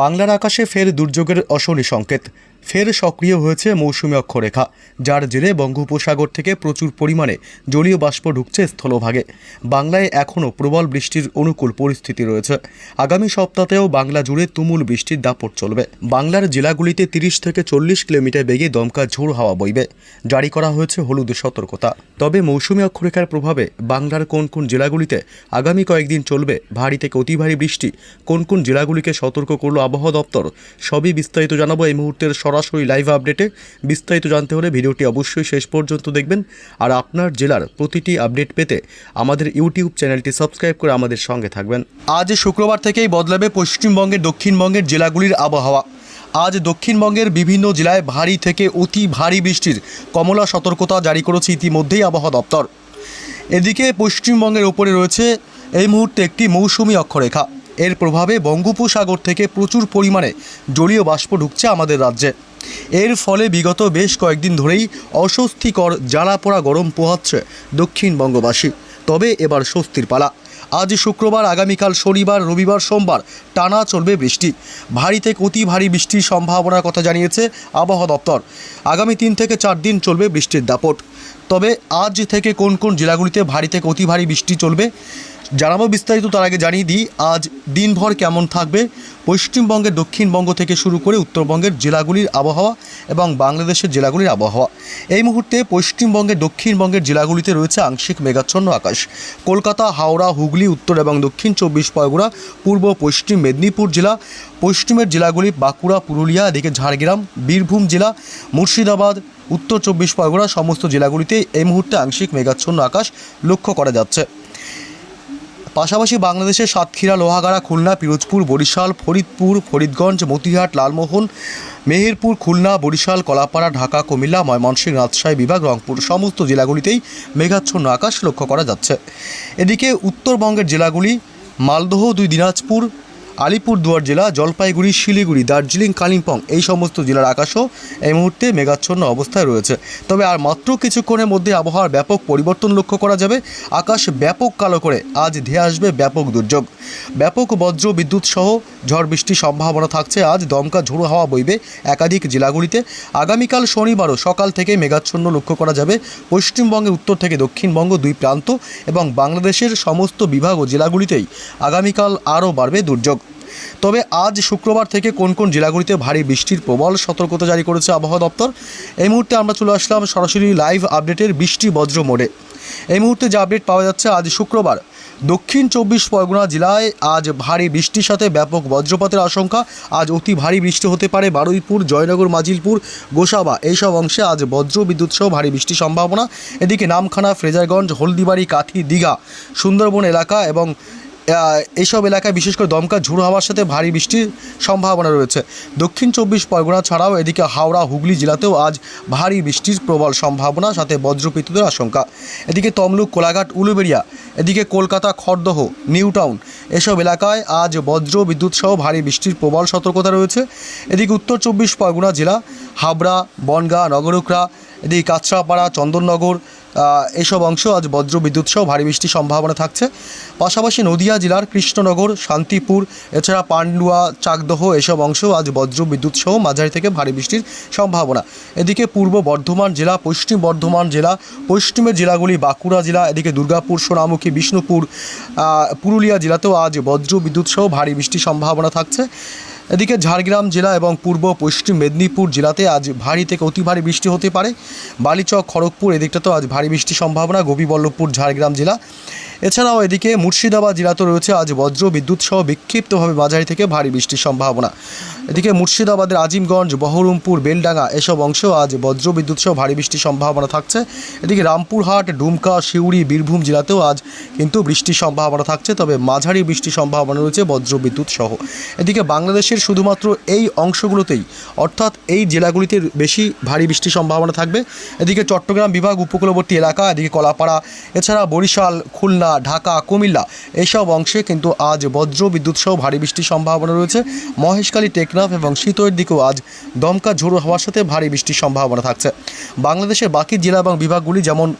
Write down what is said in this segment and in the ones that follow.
বাংলার আকাশে ফের দুর্যোগের অশনি সংকেত। ফের সক্রিয় হয়েছে মৌসুমী অক্ষরেখা, যার জেরে বঙ্গোপসাগর থেকে প্রচুর পরিমাণে জলীয় বাষ্প ঢুকছে স্থলভাগে। বাংলায় এখনও প্রবল বৃষ্টির অনুকূল পরিস্থিতি রয়েছে। আগামী সপ্তাহেও বাংলা জুড়ে তুমুল বৃষ্টির দাপট চলবে। বাংলার জেলাগুলিতে তিরিশ থেকে চল্লিশ কিলোমিটার বেগে দমকা ঝোড় হাওয়া বইবে। জারি করা হয়েছে হলুদ সতর্কতা। তবে মৌসুমী অক্ষরেখার প্রভাবে বাংলার কোন কোন জেলাগুলিতে আগামী কয়েকদিন চলবে ভারী থেকে অতি ভারী বৃষ্টি, কোন কোন জেলাগুলিকে সতর্ক করল আবহাওয়া দপ্তর, সবই বিস্তারিত জানাব এই মুহূর্তের সরাসরি লাইভ আপডেটে বিস্তারিত জানতে হলে ভিডিওটি অবশ্যই শেষ পর্যন্ত দেখবেন। আর আপনার জেলার প্রতিটি আপডেট পেতে আমাদের ইউটিউব চ্যানেলটি সাবস্ক্রাইব করে আমাদের সঙ্গে থাকবেন। আজ শুক্রবার থেকেই বদলাবে পশ্চিমবঙ্গের, দক্ষিণবঙ্গের জেলাগুলির আবহাওয়া। আজ দক্ষিণবঙ্গের বিভিন্ন জেলায় ভারী থেকে অতি ভারী বৃষ্টির কমলা সতর্কতা জারি করেছে ইতিমধ্যেই আবহাওয়া দপ্তর। এদিকে পশ্চিমবঙ্গের ওপরে রয়েছে এই মুহূর্তে একটি মৌসুমি অক্ষরেখা। এর প্রভাবে বঙ্গোপসাগর থেকে প্রচুর পরিমাণে জলীয় বাষ্প ঢুকছে আমাদের রাজ্যে। এর ফলে বিগত বেশ কয়েকদিন ধরেই অস্বস্তিকর জ্বালা পোড়া গরম পোহাচ্ছে দক্ষিণবঙ্গবাসী তবে এবার স্বস্তির পালা। আজ শুক্রবার, আগামীকাল শনিবার, রবিবার, সোমবার টানা চলবে বৃষ্টি। ভারী থেকে অতি ভারী বৃষ্টির সম্ভাবনার কথা জানিয়েছে আবহাওয়া দপ্তর। আগামী তিন থেকে চার দিন চলবে বৃষ্টির দাপট। তবে আজ থেকে কোন কোন জেলাগুলিতে ভারী থেকে অতি ভারী বৃষ্টি চলবে জানাব বিস্তারিত, তার আগে জানিয়ে দিই, আজ দিনভর কেমন থাকবে? পশ্চিমবঙ্গের দক্ষিণবঙ্গ থেকে শুরু করে উত্তরবঙ্গের জেলাগুলির আবহাওয়া এবং বাংলাদেশের জেলাগুলির আবহাওয়া। এই মুহূর্তে পশ্চিমবঙ্গের দক্ষিণবঙ্গের জেলাগুলিতে রয়েছে আংশিক মেঘাচ্ছন্ন আকাশ। কলকাতা, হাওড়া, হুগলি, উত্তর এবং দক্ষিণ চব্বিশ পরগনা, পূর্ব, পশ্চিম মেদিনীপুর জেলা, পশ্চিমের জেলাগুলি বাঁকুড়া, পুরুলিয়া, এদিকে ঝাড়গ্রাম, বীরভূম জেলা, মুর্শিদাবাদ, উত্তর চব্বিশ পরগনা, সমস্ত জেলাগুলিতে এই মুহূর্তে আংশিক মেঘাচ্ছন্ন আকাশ লক্ষ্য করা যাচ্ছে। পাশাপাশি বাংলাদেশের সাতক্ষীরা, লোহাগাড়া, খুলনা, পিরোজপুর, বরিশাল, ফরিদপুর, ফরিদগঞ্জ, মতিহাট, লালমোহন, মেহেরপুর, খুলনা, বরিশাল, কলাপাড়া, ঢাকা, কুমিল্লা, ময়মনসিংহ, রাজশাহী, বিভাগ, রংপুর সমস্ত জেলাগুলিতেই মেঘাচ্ছন্ন আকাশ লক্ষ্য করা যাচ্ছে। এদিকে উত্তরবঙ্গের জেলাগুলি মালদহ, দুই দিনাজপুর আলিপুরদুয়ার জেলা, জলপাইগুড়ি, শিলিগুড়ি, দার্জিলিং, কালিম্পং এই সমস্ত জেলার আকাশও এই মুহূর্তে মেঘাচ্ছন্ন অবস্থায় রয়েছে। তবে আর মাত্র কিছুক্ষণের মধ্যে আবহাওয়ার ব্যাপক পরিবর্তন লক্ষ্য করা যাবে। আকাশ ব্যাপক কালো করে আজ ধেয়ে আসবে ব্যাপক দুর্যোগ। ব্যাপক বজ্র বিদ্যুৎ সহ ঝড় বৃষ্টির সম্ভাবনা থাকছে। আজ দমকা ঝোড়ো হাওয়া বইবে একাধিক জেলাগুলিতে। আগামীকাল শনিবারও সকাল থেকে মেঘাচ্ছন্ন লক্ষ্য করা যাবে। পশ্চিমবঙ্গের উত্তর থেকে দক্ষিণবঙ্গ দুই প্রান্ত এবং বাংলাদেশের সমস্ত বিভাগ ও জেলাগুলিতেই আগামীকাল আরও বাড়বে দুর্যোগ। তবে আজ শুক্রবার থেকে কোন কোন জেলাগুলিতে ভারী বৃষ্টির প্রবল সতর্কতা জারি করেছে আবহাওয়া দপ্তর, এই মুহূর্তে আমরা চলে আসলাম সরাসরি লাইভ আপডেটের বৃষ্টি বজ্র মোডে। এই মুহূর্তে যে আপডেট পাওয়া যাচ্ছে, আজ শুক্রবার দক্ষিণ চব্বিশ পরগনা জেলায় আজ ভারী বৃষ্টির সাথে ব্যাপক বজ্রপাতের আশঙ্কা, আজ অতি ভারী বৃষ্টি হতে পারে বারুইপুর, জয়নগর, মাজিলপুর, গোসাবা, এইসব অংশে আজ বজ্র বিদ্যুৎ সহ ভারী বৃষ্টির সম্ভাবনা। এদিকে নামখানা, ফ্রেজারগঞ্জ, হলদিবাড়ি কাঠি দীঘা, সুন্দরবন এলাকা এবং এইসব এলাকায় বিশেষ করে দমকা ঝুড়ো হওয়ার সাথে ভারী বৃষ্টির সম্ভাবনা রয়েছে। দক্ষিণ চব্বিশ পরগনা ছাড়াও এদিকে হাওড়া, হুগলি জেলাতেও আজ ভারী বৃষ্টির প্রবল সম্ভাবনা, সাথে বজ্রবিদ্যুতের আশঙ্কা। এদিকে তমলুক, কোলাঘাট, উলুবেড়িয়া, এদিকে কলকাতা, খড়দহ নিউ টাউন এসব এলাকায় আজ বজ্র বিদ্যুৎ সহ ভারী বৃষ্টির প্রবল সতর্কতা রয়েছে। এদিকে উত্তর চব্বিশ পরগনা জেলা, হাবড়া, বনগাঁ, নগরুকরা, এদিকে কাছড়াপাড়া চন্দননগর আহ, এইসব অংশ আজ বজ্র বিদ্যুৎ সহ ভারী বৃষ্টির সম্ভাবনা থাকছে। পাশাপাশি নদিয়া জেলার কৃষ্ণনগর শান্তিপুর এছাড়া পান্ডুয়া চাকদহ এসব অংশ আজ বজ্র বিদ্যুৎ সহ মাঝারি থেকে ভারী বৃষ্টির সম্ভাবনা। এদিকে পূর্ব বর্ধমান জেলা পশ্চিম বর্ধমান জেলা পশ্চিমের জেলাগুলি বাঁকুড়া জেলা এদিকে দুর্গাপুর সোনামুখী বিষ্ণুপুর পুরুলিয়া জেলাতেও আজ বজ্র বিদ্যুৎ সহ ভারী বৃষ্টির সম্ভাবনা থাকছে। এদিকে ঝাড়গ্রাম জেলা এবং পূর্ব পশ্চিম মেদিনীপুর জেলাতে আজ ভারী থেকে অতি ভারী বৃষ্টি হতে পারে। বালিচক, খড়গপুর এদিকটা তো আজ ভারী বৃষ্টির সম্ভাবনা। গোপীবল্লভপুর, ঝাড়গ্রাম জেলা। এছাড়াও এদিকে মুর্শিদাবাদ জেলাতেও রয়েছে আজ বজ্র বিদ্যুৎ সহ বিক্ষিপ্তভাবে মাঝারি থেকে ভারী বৃষ্টির সম্ভাবনা। এদিকে মুর্শিদাবাদের আজিমগঞ্জ, বহরমপুর, বেলডাঙ্গা এসব অংশ আজ বজ্র বিদ্যুৎ সহ ভারী বৃষ্টির সম্ভাবনা থাকছে। এদিকে রামপুরহাট, ডুমকা সিউড়ি বীরভূম জেলাতেও আজ কিন্তু বৃষ্টির সম্ভাবনা থাকছে, তবে মাঝারি বৃষ্টির সম্ভাবনা রয়েছে বজ্র বিদ্যুৎ সহ। এদিকে বাংলাদেশের শুধুমাত্র এই অংশগুলোতেই, অর্থাৎ এই জেলাগুলিতে বেশি ভারী বৃষ্টির সম্ভাবনা থাকবে। এদিকে চট্টগ্রাম বিভাগ উপকূলবর্তী এলাকা, এদিকে কলাপাড়া, এছাড়া বরিশাল, খুলনা ঢাকা, কুমিল্লা এসব অংশে কিন্তু আজ বজ্র বিদ্যুৎ সহ ভারী বৃষ্টির সম্ভাবনা রয়েছে। মহেশখালী, টেকনাফ এবং শীতের দিকেও আজ দমকা ঝোড়ো হওয়ার সাথে ভারী বৃষ্টির সম্ভাবনা থাকছে। বাংলাদেশের বাকি জেলা এবং বিভাগগুলি যেমন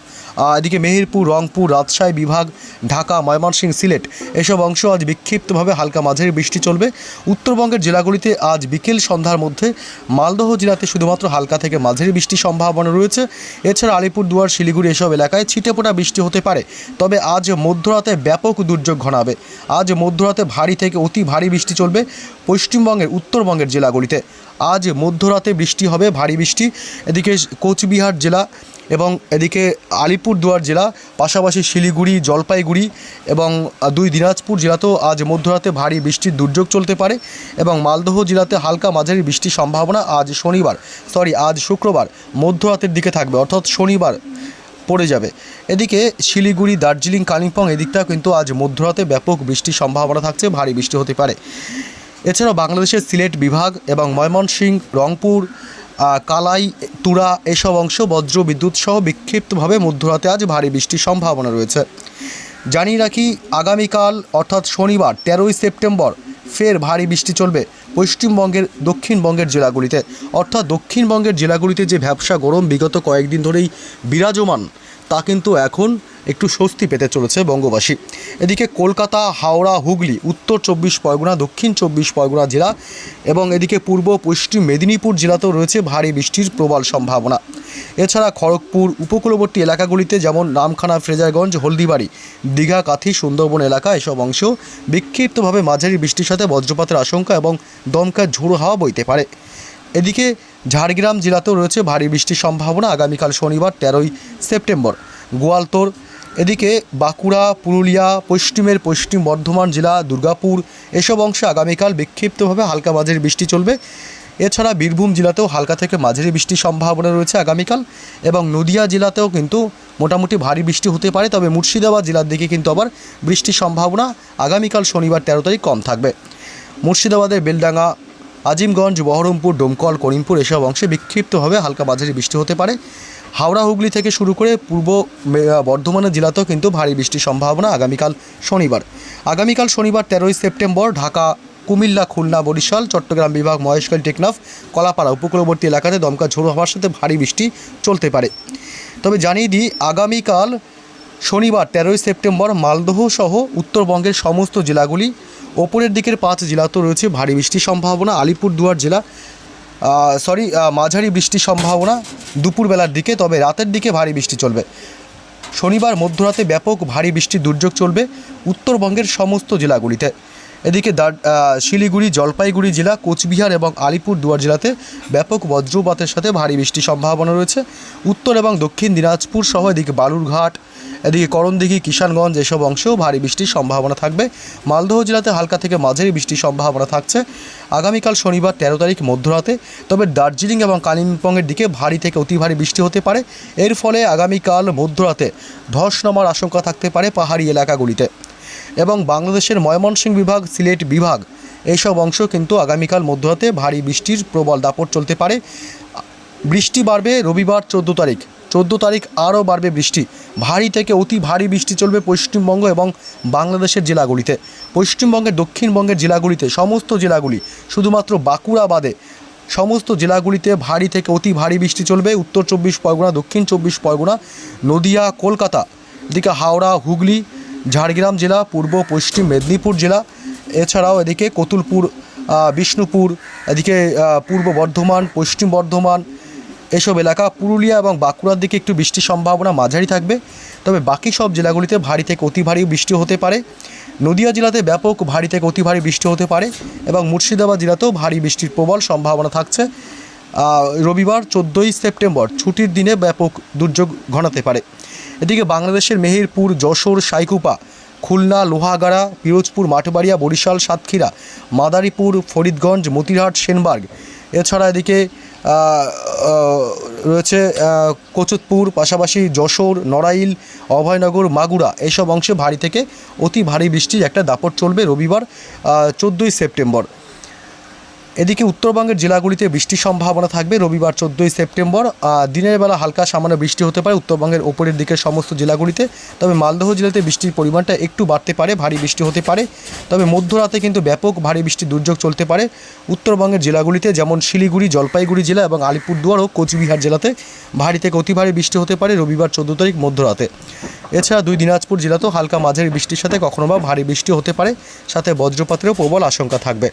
এদিকে মেহেরপুর, রংপুর, রাজশাহী বিভাগ, ঢাকা, ময়মনসিংহ, সিলেট এসব অংশ আজ বিক্ষিপ্তভাবে হালকা মাঝারি বৃষ্টি চলবে। উত্তরবঙ্গের জেলাগুলিতে আজ বিকেল সন্ধ্যার মধ্যে মালদহ জেলাতে শুধুমাত্র হালকা থেকে মাঝারি বৃষ্টির সম্ভাবনা রয়েছে। এছাড়া আলিপুরদুয়ার, শিলিগুড়ি এসব এলাকায় ছিটেফোঁটা বৃষ্টি হতে পারে। তবে আজ মধ্যরাতে ব্যাপক দুর্যোগ ঘনাবে। আজ মধ্যরাতে ভারী থেকে অতি ভারী বৃষ্টি চলবে পশ্চিমবঙ্গের, উত্তরবঙ্গের জেলাগুলিতে। আজ মধ্যরাতে বৃষ্টি হবে, ভারী বৃষ্টি। এদিকে কোচবিহার জেলা এবং এদিকে আলিপুরদুয়ার জেলা, পাশাপাশি শিলিগুড়ি, জলপাইগুড়ি এবং দুই দিনাজপুর জেলাতেও আজ মধ্যরাতে ভারী বৃষ্টির দুর্যোগ চলতে পারে এবং মালদহ জেলাতে হালকা মাঝারি বৃষ্টির সম্ভাবনা আজ শনিবার, সরি, আজ শুক্রবার মধ্যরাতের দিকে থাকবে, অর্থাৎ শনিবার পড়ে যাবে। এদিকে শিলিগুড়ি, দার্জিলিং, কালিম্পং এদিকটাও কিন্তু আজ মধ্যরাতে ব্যাপক বৃষ্টির সম্ভাবনা থাকছে, ভারী বৃষ্টি হতে পারে। এছাড়াও বাংলাদেশের সিলেট বিভাগ এবং ময়মনসিংহ, রংপুর কালাই, তুরা এসব অংশ বজ্র বিদ্যুৎ সহ বিক্ষিপ্তভাবে মধ্যরাতে আজ ভারী বৃষ্টির সম্ভাবনা রয়েছে। জানিয়ে রাখি, আগামীকাল অর্থাৎ শনিবার তেরোই সেপ্টেম্বর ফের ভারী বৃষ্টি চলবে পশ্চিমবঙ্গের, দক্ষিণবঙ্গের জেলাগুলিতে। অর্থাৎ দক্ষিণবঙ্গের জেলাগুলিতে যে ব্যবসা গরম বিগত কয়েকদিন ধরেই বিরাজমান, তা কিন্তু এখন একটু স্বস্তি পেতে চলেছে বঙ্গবাসী। এদিকে কলকাতা, হাওড়া, হুগলি, উত্তর চব্বিশ পরগনা, দক্ষিণ চব্বিশ পরগনা জেলা এবং এদিকে পূর্ব, পশ্চিম মেদিনীপুর জেলাতেও রয়েছে ভারী বৃষ্টির প্রবল সম্ভাবনা। এছাড়া খড়গপুর, উপকূলবর্তী এলাকাগুলিতে যেমন নামখানা ফ্রেজারগঞ্জ, হলদিবাড়ি, দীঘা, কাথি, সুন্দরবন এলাকা এসব অংশ বিক্ষিপ্তভাবে মাঝারি বৃষ্টির সাথে বজ্রপাতের আশঙ্কা এবং দমকা ঝোড়ো হাওয়া বইতে পারে। এদিকে ঝাড়গ্রাম জেলাতেও রয়েছে ভারী বৃষ্টির সম্ভাবনা আগামীকাল শনিবার, তেরোই সেপ্টেম্বর। গোয়ালতোড় এদিকে বাঁকুড়া, পুরুলিয়া, পশ্চিমের পশ্চিম বর্ধমান জেলা, দুর্গাপুর এসব অংশে আগামীকাল বিক্ষিপ্তভাবে হালকা মাঝারি বৃষ্টি চলবে। এছাড়া বীরভূম জেলাতেও হালকা থেকে মাঝারি বৃষ্টির সম্ভাবনা রয়েছে আগামীকাল এবং নদিয়া জেলাতেও কিন্তু মোটামুটি ভারী বৃষ্টি হতে পারে, তবে মুর্শিদাবাদ জেলার দিকে কিন্তু আবার বৃষ্টির সম্ভাবনা আগামীকাল শনিবার তেরো তারিখ কম থাকবে। মুর্শিদাবাদের বেলডাঙ্গা, আজিমগঞ্জ, বহরমপুর, ডোমকল, করিমপুর এসব অংশে বিক্ষিপ্তভাবে হালকা মাঝারি বৃষ্টি হতে পারে। হাওড়া হুগলি থেকে শুরু করে পূর্ব বর্ধমানের জেলাতেও কিন্তু ভারী বৃষ্টির সম্ভাবনা আগামীকাল শনিবার। আগামীকাল শনিবার তেরোই সেপ্টেম্বর ঢাকা, কুমিল্লা, খুলনা, বরিশাল, চট্টগ্রাম বিভাগ, মহেশখালী, টেকনাফ, কলাপাড়া, উপকূলবর্তী এলাকাতে দমকা ঝোড়ো হওয়ার সাথে ভারী বৃষ্টি চলতে পারে। তবে জানিয়ে দিই, আগামীকাল শনিবার তেরোই সেপ্টেম্বর মালদহ সহ উত্তরবঙ্গের সমস্ত জেলাগুলি, ওপরের দিকের পাঁচ জেলাতেও রয়েছে ভারী বৃষ্টির সম্ভাবনা। আলিপুরদুয়ার জেলা সরি মাঝারি বৃষ্টির সম্ভাবনা দুপুরবেলার দিকে, তবে রাতের দিকে ভারী বৃষ্টি চলবে। শনিবার মধ্যরাতে ব্যাপক ভারী বৃষ্টির দুর্যোগ চলবে উত্তরবঙ্গের সমস্ত জেলাগুলিতে। এদিকে দার শিলিগুড়ি, জলপাইগুড়ি জেলা, কোচবিহার এবং আলিপুর দুয়ার জেলাতে ব্যাপক বজ্রপাতের সাথে ভারী বৃষ্টির সম্ভাবনা রয়েছে। উত্তর এবং দক্ষিণ দিনাজপুর সহ এদিকে বালুরঘাট এদিকে করণদিঘি, কিষানগঞ্জ এসব অংশেও ভারী বৃষ্টির সম্ভাবনা থাকবে। মালদহ জেলাতে হালকা থেকে মাঝারি বৃষ্টির সম্ভাবনা থাকছে। আগামীকাল শনিবার তেরো তারিখ মধ্যরাতে, তবে দার্জিলিং এবং কালিম্পংয়ের দিকে ভারী থেকে অতি ভারী বৃষ্টি হতে পারে। এর ফলে আগামীকাল মধ্যরাতে ধস নামার আশঙ্কা থাকতে পারে পাহাড়ি এলাকাগুলিতে। এবং বাংলাদেশের ময়মনসিংহ বিভাগ, সিলেট বিভাগ এইসব অংশ কিন্তু আগামীকাল মধ্যরাতে ভারী বৃষ্টির প্রবল দাপট চলতে পারে। বৃষ্টি বাড়বে রবিবার চোদ্দ তারিখ। চোদ্দ তারিখ আরও বাড়বে বৃষ্টি। ভারী থেকে অতি ভারী বৃষ্টি চলবে পশ্চিমবঙ্গ এবং বাংলাদেশের জেলাগুলিতে। পশ্চিমবঙ্গের দক্ষিণবঙ্গের জেলাগুলিতে সমস্ত জেলাগুলি, শুধুমাত্র বাঁকুড়া বাদে সমস্ত জেলাগুলিতে ভারী থেকে অতি ভারী বৃষ্টি চলবে। উত্তর চব্বিশ পরগনা, দক্ষিণ চব্বিশ পরগনা, নদিয়া, কলকাতা, এদিকে হাওড়া, হুগলি, ঝাড়গ্রাম জেলা, পূর্ব, পশ্চিম মেদিনীপুর জেলা, এছাড়াও এদিকে কতুলপুর বিষ্ণুপুর, এদিকে পূর্ব বর্ধমান, পশ্চিম বর্ধমান এসব এলাকা পুরুলিয়া এবং বাঁকুড়ার দিকে একটু বৃষ্টির সম্ভাবনা মাঝারি থাকবে। তবে বাকি সব জেলাগুলিতে ভারী থেকে অতি ভারী বৃষ্টি হতে পারে। নদিয়া জেলাতে ব্যাপক ভারী থেকে অতি ভারী বৃষ্টি হতে পারে এবং মুর্শিদাবাদ জেলাতেও ভারী বৃষ্টির প্রবল সম্ভাবনা থাকছে। রবিবার চোদ্দোই সেপ্টেম্বর ছুটির দিনে ব্যাপক দুর্যোগ ঘনাতে পারে। এদিকে বাংলাদেশের মেহেরপুর, যশোর, সাইকুপা, খুলনা, লোহাগাড়া, পিরোজপুর, মাঠবাড়িয়া, বরিশাল, সাতক্ষীরা, মাদারীপুর, ফরিদগঞ্জ, মতিরহাট, সেনবার্গ এছাড়া এদিকে রয়েছে কোচতপুর, পাশাপাশি যশোর, নড়াইল, অভয়নগর, মাগুরা এইসব অংশে ভারী থেকে অতি ভারী বৃষ্টির একটা দাপট চলবে রবিবার চোদ্দোই সেপ্টেম্বর। এদিকে উত্তরবঙ্গের জেলাগুলিতে বৃষ্টির সম্ভাবনা থাকবে। রবিবার চোদ্দোই সেপ্টেম্বর দিনের বেলা হালকা সামান্য বৃষ্টি হতে পারে। উত্তরবঙ্গের ওপরের দিকের সমস্ত জেলাগুলিতে, তবে মালদহ জেলাতে বৃষ্টির পরিমাণটা একটু বাড়তে পারে, ভারী বৃষ্টি হতে পারে। তবে মধ্যরাতে কিন্তু ব্যাপক ভারী বৃষ্টির দুর্যোগ চলতে পারে। উত্তরবঙ্গের জেলাগুলিতে যেমন শিলিগুড়ি, জলপাইগুড়ি জেলা এবং আলিপুরদুয়ার ও কোচবিহার জেলাতে ভারী থেকে অতি ভারী বৃষ্টি হতে পারে রবিবার চোদ্দ তারিখ মধ্যরাতে। এছাড়া দুই দিনাজপুর জেলাতেও হালকা মাঝারি বৃষ্টির সাথে কখনো বা ভারী বৃষ্টি হতে পারে। সাথে বজ্রপাতেরও প্রবল আশঙ্কা থাকবে।